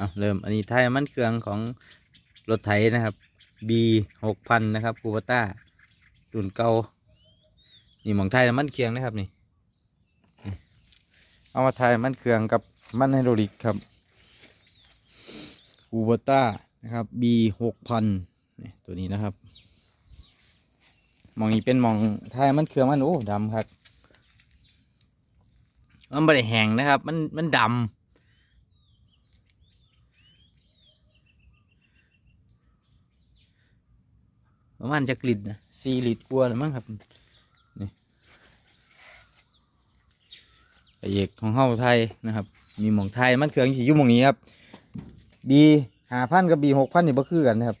อะเริ่มอันนี้ไทยน้ำมันเครื่องของรถไถนะครับ B หกพันนะครับคูปต้ารุ่นเก่านี่หมองไทยมันเครื่องนะครับนี่ เอามาไทยมันเครื่องกับมันไฮโดรลิกครับคูปต้านะครับ B หกพันนี่ตัวนี้นะครับมองนี้เป็นมองไทยมันเครื่องมันโอ้ดำครับมันไม่ได้แห้งนะครับ มันมันดำ ประมาณจะกลิตรนะสี่ลิตรกว่าแล้วมั้งครับนี่ไอเอกของเฮาไทยนะครับ มีหมองไทยมันเครื่องสีอยู่หมองนี้ครับบีหาพันกับบีหกพันนี่บ่คือกันนะครับ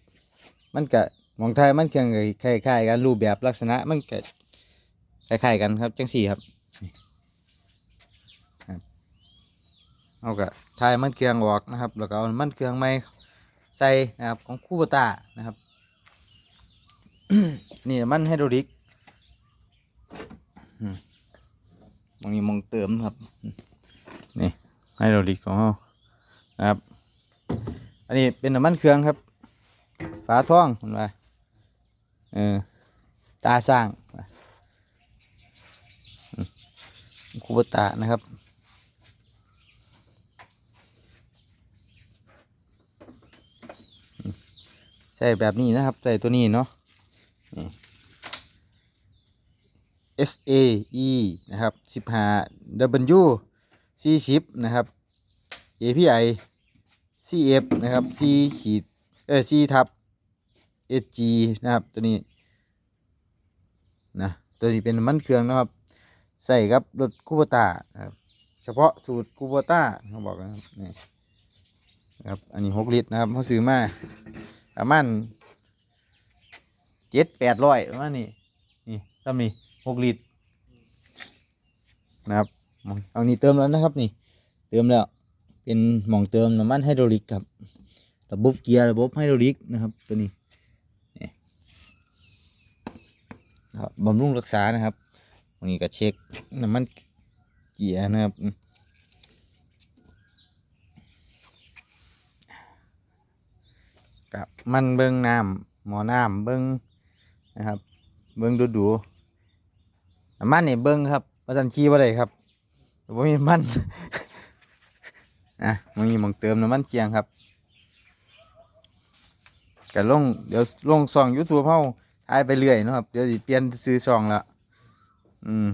มันกะหมองไทยมันเครื่องคล้ายๆกันรูปแบบลักษณะมันกะคล้ายๆกันครับจังสี่ครับเอากะทายมันเครื่องออกนะครับ แล้วก็เอามันเครื่องใหม่ใส่นะครับของคูบตานะครับ นี่มันไฮดรอลิกมองนี้มองเติมครับ นี่ไฮดรอลิกของเราครับ อันนี้เป็นน้ำมันเครื่องครับ ฝาท่องเห็นไหมเออ ตาสร้างคูบตานะครับใส่แบบนี้นะครับใส่ตัวนี้เนาะนี่ S A E นะครับสิบห้า W C สิบนะครับ A P I C F นะครับ C ขีดเออ C ทับ S G นะครับ ตัวนี้นะตัวนี้เป็นมันเครื่องนะครับ ใส่กับรถคูโบต้านะครับเฉพาะสูตรคูโบต้าเขาบอกนะครับนี่ครับอันนี้หกลิตรนะครับเขาซื้อมาประมาณเจ็ดแปดร้อยประมาณนี้นี่ตั้มนี่ หกลิตรนะครับเอานี่เติมแล้วนะครับนี่ เติมแล้วเป็นหม่องเติมน้ำมันไฮดรอลิกครับระบบเกียร์ระบบไฮดรอลิกนะครับตัวนี้นครับบำรุงรักษานะครับวันนี้ก็เช็คน้ำมันเกียร์นะครับกับมันเบิ้งน้ำหมอน้ำเบิ้งนะครับ เบิ้งดูดู น้ำมันนี่เบิ้งครับประจันขี้ว่าไรครับว่ามีมันอะมันมีมองเติมน้ำมันเคียงครับกันลงเดี๋ยวลงซองยูทูบเฮาทายไปเรื่อยนะครับ เดี๋ยวเปลี่ยนซื้อซองล้วอืม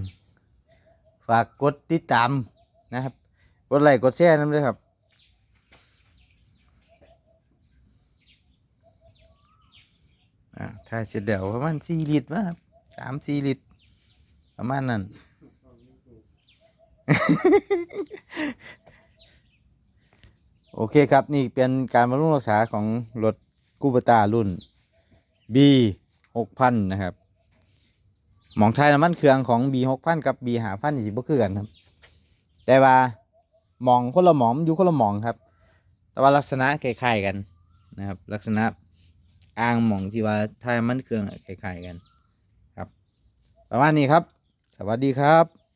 ฝากกดติดตามนะครับ กดไลค์กดแชร์นั่นด้วยครับอ่าถ้าเสร็จเดี๋ยวประมาณสี่ลิตรนะครับสามสี่ลิตร ประมาณนั้น โอเคครับ นี่เป็นการบำรุงรักษาของรถกูบตารุ่น B หกพันนะครับ หมองไทยน้ำมันเครื่องของ B หกพันกับ B หาพันสิบ่คือกันครับ แต่ว่าหมองคนละหมองอยู่คนละหมองครับ แต่ว่าลักษณะคล้ายๆกันนะครับ ลักษณะอ่างหมองที่ว่าไทยน้ำมันเครื่องคล้ายๆกัน ครับ ประมาณนี้ครับ สวัสดีครับ